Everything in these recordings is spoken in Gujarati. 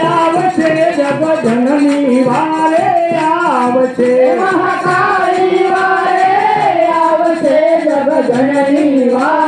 આવશે જગજનની વારે આવશે. મહાકાળી વારે આવશે જગજનની વારે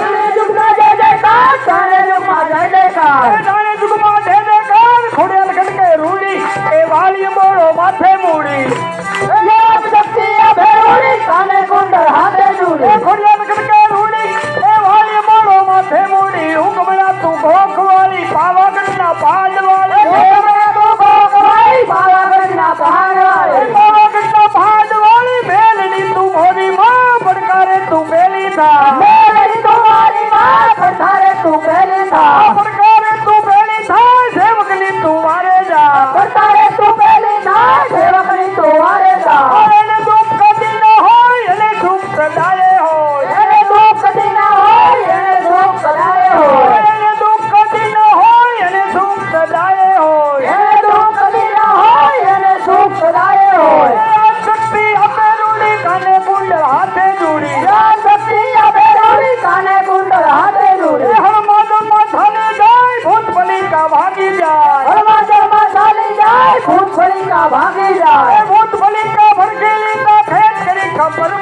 હોય. એને દુઃખ લીલા હોય એને સુખ દાય હોય. શક્તિ આપે રૂડી કાને કુંડળ હાથે જોડી શક્તિ આપે રૂડી કાને કુંડળ હાથે જોડી હરમાદો માથાને જાય ભૂત ભલિકા ભાગી જાય. હરમાદો માથાને જાય ભૂત ભલિકા ભાગી જાય. ભૂત ભલિકા ભરખેલી કા ફેટ કરી ખબર